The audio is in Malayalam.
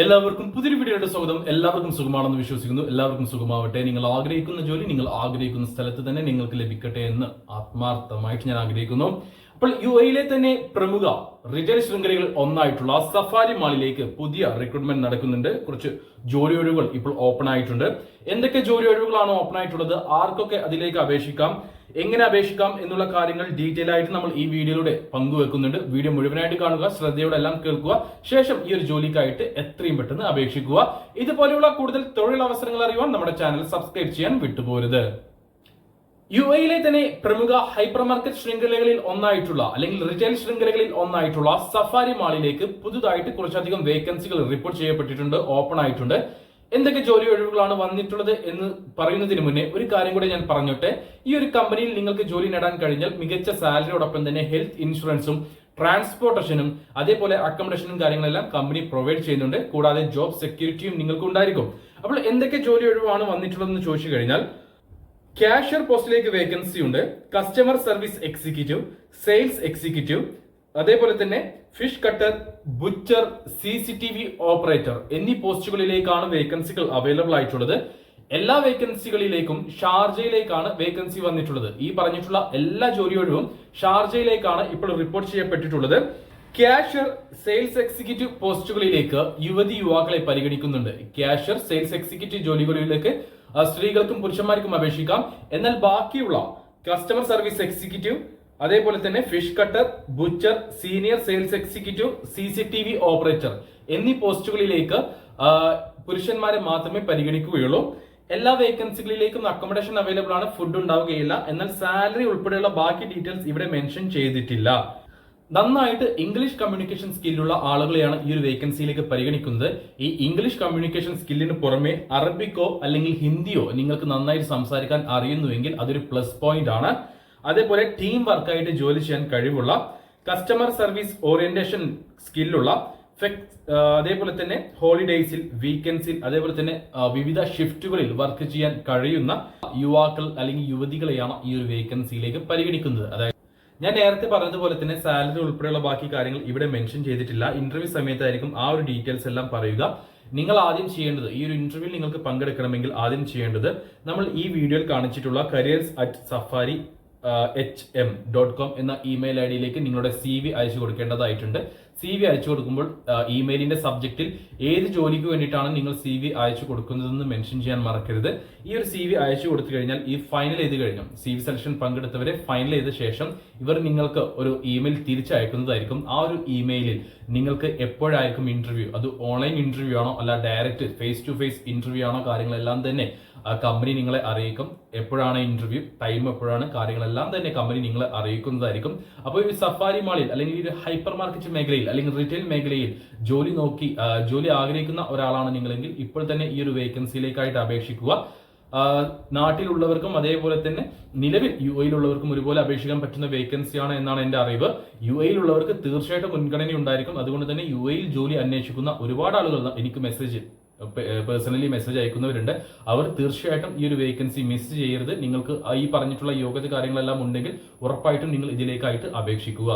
എല്ലാവർക്കും പുതിയൊരു വീഡിയോയുടെ സ്വാഗതം. എല്ലാവർക്കും സുഖമാണെന്ന് വിശ്വസിക്കുന്നു. എല്ലാവർക്കും സുഖമാവട്ടെ. നിങ്ങൾ ആഗ്രഹിക്കുന്ന ജോലി നിങ്ങൾ ആഗ്രഹിക്കുന്ന സ്ഥലത്ത് തന്നെ നിങ്ങൾക്ക് ലഭിക്കട്ടെ എന്ന് ആത്മാർത്ഥമായിട്ട് ഞാൻ ആഗ്രഹിക്കുന്നു. അപ്പോൾ യു എയിലെ തന്നെ പ്രമുഖ റിറ്റെയിൽ ശൃംഖലകളിൽ ഒന്നായിട്ടുള്ള സഫാരി മാളിലേക്ക് പുതിയ റിക്രൂട്ട്മെന്റ് നടക്കുന്നുണ്ട്. കുറച്ച് ജോലി ഒഴിവുകൾ ഇപ്പോൾ ഓപ്പൺ ആയിട്ടുണ്ട്. എന്തൊക്കെ ജോലി ഒഴിവുകളാണ് ഓപ്പൺ ആയിട്ടുള്ളത്? ആർക്കൊക്കെ അതിലേക്ക് അപേക്ഷിക്കാം? എങ്ങനെ അപേക്ഷിക്കാം? എന്നുള്ള കാര്യങ്ങൾ ഡീറ്റെയിൽ ആയിട്ട് നമ്മൾ ഈ വീഡിയോയിലൂടെ പങ്കുവെക്കുന്നുണ്ട്. വീഡിയോ മുഴുവനായിട്ട് കാണുക ശ്രദ്ധയോടെ എല്ലാം കേൾക്കുക. ശേഷം ഈ ഒരു ജോലിക്കായിട്ട് എത്രയും പെട്ടെന്ന് അപേക്ഷിക്കുക. ഇതുപോലെയുള്ള കൂടുതൽ തൊഴിലവസരങ്ങൾ അറിയുവാൻ നമ്മുടെ ചാനൽ സബ്സ്ക്രൈബ് ചെയ്യാൻ വിട്ടുപോരുത്. യു എയിലെ തന്നെ പ്രമുഖ ഹൈപ്പർ മാർക്കറ്റ് ശൃംഖലകളിൽ ഒന്നായിട്ടുള്ള അല്ലെങ്കിൽ റിറ്റെയിൽ ശൃംഖലകളിൽ ഒന്നായിട്ടുള്ള സഫാരി മാളിലേക്ക് പുതുതായിട്ട് കുറച്ചധികം വേക്കൻസികൾ റിപ്പോർട്ട് ചെയ്യപ്പെട്ടിട്ടുണ്ട് ഓപ്പൺ ആയിട്ടുണ്ട്. എന്തൊക്കെ ജോലി ഒഴിവുകളാണ് വന്നിട്ടുള്ളത് എന്ന് പറയുന്നതിന് മുന്നേ ഒരു കാര്യം കൂടെ ഞാൻ പറഞ്ഞോട്ടെ. ഈ ഒരു കമ്പനിയിൽ നിങ്ങൾക്ക് ജോലി നേടാൻ കഴിഞ്ഞാൽ മികച്ച സാലറിയോടൊപ്പം തന്നെ ഹെൽത്ത് ഇൻഷുറൻസും ട്രാൻസ്പോർട്ടേഷനും അതേപോലെ അക്കോമഡേഷനും കാര്യങ്ങളെല്ലാം കമ്പനി പ്രൊവൈഡ് ചെയ്യുന്നുണ്ട്. കൂടാതെ ജോബ് സെക്യൂരിറ്റിയും നിങ്ങൾക്ക് ഉണ്ടായിരിക്കും അപ്പോൾ എന്തൊക്കെ ജോലി ഒഴിവാണ് വന്നിട്ടുള്ളതെന്ന് ചോദിച്ചു കഴിഞ്ഞാൽ ക്യാഷ്യർ പോസ്റ്റിലേക്ക് വേക്കൻസി ഉണ്ട്. Customer service executive sales executive അതേപോലെ തന്നെ fish cutter butcher C C T V operator എന്നീ പോസ്റ്റുകളിലേക്കാണ് വേക്കൻസികൾ അവൈലബിൾ ആയിട്ടുള്ളത്. എല്ലാ വേക്കൻസികളിലേക്കും ഷാർജയിലേക്കാണ് വേക്കൻസി വന്നിട്ടുള്ളത്. ഈ പറഞ്ഞിട്ടുള്ള എല്ലാ ജോലി ഒഴിവും ഷാർജയിലേക്കാണ് ഇപ്പോൾ റിപ്പോർട്ട് ചെയ്യപ്പെട്ടിട്ടുള്ളത്. ക്യാഷ്യർ സെയിൽസ് എക്സിക്യൂട്ടീവ് പോസ്റ്റുകളിലേക്ക് യുവതി യുവാക്കളെ പരിഗണിക്കുന്നുണ്ട്. ക്യാഷ്യർ സെയിൽസ് എക്സിക്യൂട്ടീവ് ജോലികളിലേക്ക് സ്ത്രീകൾക്കും പുരുഷന്മാർക്കും അപേക്ഷിക്കാം. എന്നാൽ ബാക്കിയുള്ള കസ്റ്റമർ സർവീസ് എക്സിക്യൂട്ടീവ് അതേപോലെ തന്നെ fish cutter butcher senior sales executive C C T V operator എന്നീ പോസ്റ്റുകളിലേക്ക് പുരുഷന്മാരെ മാത്രമേ പരിഗണിക്കുകയുള്ളൂ. എല്ലാ വേക്കൻസികളിലേക്കും അക്കോമഡേഷൻ അവൈലബിൾ ആണ് ഫുഡ് ഉണ്ടാവുകയില്ല. എന്നാൽ സാലറി ഉൾപ്പെടെയുള്ള ബാക്കി ഡീറ്റെയിൽസ് ഇവിടെ മെൻഷൻ ചെയ്തിട്ടില്ല. നന്നായിട്ട് ഇംഗ്ലീഷ് കമ്മ്യൂണിക്കേഷൻ സ്കില്ലുള്ള ആളുകളെയാണ് ഈ ഒരു വേക്കൻസിയിലേക്ക് പരിഗണിക്കുന്നത്. ഈ ഇംഗ്ലീഷ് കമ്മ്യൂണിക്കേഷൻ സ്കില്ലിന് പുറമെ അറബിക്കോ അല്ലെങ്കിൽ ഹിന്ദിയോ നിങ്ങൾക്ക് നന്നായിട്ട് സംസാരിക്കാൻ അറിയുന്നുവെങ്കിൽ അതൊരു പ്ലസ് പോയിന്റ് ആണ്. അതേപോലെ ടീം വർക്കായിട്ട് ജോലി ചെയ്യാൻ കഴിവുള്ള കസ്റ്റമർ സർവീസ് ഓറിയന്റേഷൻ സ്കില്ലുള്ള അതേപോലെ തന്നെ ഹോളിഡേയ്സിൽ വീക്കെൻഡ്സിൽ അതേപോലെ തന്നെ വിവിധ ഷിഫ്റ്റുകളിൽ വർക്ക് ചെയ്യാൻ കഴിയുന്ന യുവാക്കൾ അല്ലെങ്കിൽ യുവതികളെയാണ് ഈ ഒരു വേക്കൻസിയിലേക്ക് പരിഗണിക്കുന്നത്. അതായത് ഞാൻ നേരത്തെ പറഞ്ഞതുപോലെ തന്നെ സാലറി ഉൾപ്പെടെയുള്ള ബാക്കി കാര്യങ്ങൾ ഇവിടെ മെൻഷൻ ചെയ്തിട്ടില്ല. ഇന്റർവ്യൂ സമയത്തായിരിക്കും ആ ഒരു ഡീറ്റെയിൽസ് എല്ലാം പറയുക. നിങ്ങൾ ആദ്യം ചെയ്യേണ്ടത് ഈ ഒരു ഇന്റർവ്യൂവിൽ നിങ്ങൾക്ക് പങ്കെടുക്കണമെങ്കിൽ ആദ്യം ചെയ്യേണ്ടത് നമ്മൾ ഈ വീഡിയോയിൽ കാണിച്ചിട്ടുള്ള careers at Safari H M dot com എന്ന ഇമെയിൽ ഐ ഡിയിലേക്ക് നിങ്ങളുടെ സി വി അയച്ചു കൊടുക്കേണ്ടതായിട്ടുണ്ട്. സി വി അയച്ചു കൊടുക്കുമ്പോൾ ഇമെയിലിന്റെ സബ്ജക്റ്റിൽ ഏത് ജോലിക്ക് വേണ്ടിയിട്ടാണ് നിങ്ങൾ സി വി അയച്ചു കൊടുക്കുന്നതെന്ന് മെൻഷൻ ചെയ്യാൻ മറക്കരുത്. ഈ ഒരു സി വി അയച്ചു കൊടുത്തു കഴിഞ്ഞാൽ ഈ ഫൈനൽ ചെയ്ത് കഴിഞ്ഞു. സി വി സെലക്ഷൻ പങ്കെടുത്തവരെ ഫൈനൽ ചെയ്ത ശേഷം ഇവർ നിങ്ങൾക്ക് ഒരു ഇമെയിൽ തിരിച്ചയക്കുന്നതായിരിക്കും. ആ ഒരു ഇമെയിലിൽ നിങ്ങൾക്ക് എപ്പോഴായിരിക്കും ഇന്റർവ്യൂ അത് ഓൺലൈൻ ഇന്റർവ്യൂ ആണോ? അല്ല direct face to face interview ആണോ? കാര്യങ്ങളെല്ലാം തന്നെ കമ്പനി നിങ്ങളെ അറിയിക്കും. എപ്പോഴാണ് ഇന്റർവ്യൂ ടൈം എപ്പോഴാണ്? കാര്യങ്ങളെല്ലാം തന്നെ കമ്പനി നിങ്ങളെ അറിയിക്കുന്നതായിരിക്കും. അപ്പോൾ ഈ സഫാരി മാളിൽ അല്ലെങ്കിൽ ഈ ഹൈപ്പർ മാർക്കറ്റ് മേഖലയിൽ അല്ലെങ്കിൽ റീറ്റെയിൽ മേഖലയിൽ ജോലി നോക്കി ജോലി ആഗ്രഹിക്കുന്ന ഒരാളാണ് നിങ്ങളെങ്കിൽ ഇപ്പോൾ തന്നെ ഈ ഒരു വേക്കൻസിയിലേക്കായിട്ട് അപേക്ഷിക്കുക. നാട്ടിലുള്ളവർക്കും അതേപോലെ തന്നെ നിലവിൽ യു എയിലുള്ളവർക്കും ഒരുപോലെ അപേക്ഷിക്കാൻ പറ്റുന്ന വേക്കൻസിയാണ് എന്നാണ് എന്റെ അറിവ്. യു എയിലുള്ളവർക്ക് തീർച്ചയായിട്ടും മുൻഗണന ഉണ്ടായിരിക്കും. അതുകൊണ്ട് തന്നെ യു എയിൽ ജോലി അന്വേഷിക്കുന്ന ഒരുപാട് ആളുകൾ എനിക്ക് മെസ്സേജ് പേഴ്സണലി മെസ്സേജ് അയക്കുന്നവരുണ്ട്. അവർ തീർച്ചയായിട്ടും ഈ ഒരു വേക്കൻസി മിസ് ചെയ്യരുത്. നിങ്ങൾക്ക് ഈ പറഞ്ഞിട്ടുള്ള യോഗ്യത കാര്യങ്ങളെല്ലാം ഉണ്ടെങ്കിൽ ഉറപ്പായിട്ടും നിങ്ങൾ ഇതിലേക്കായിട്ട് അപേക്ഷിക്കുക.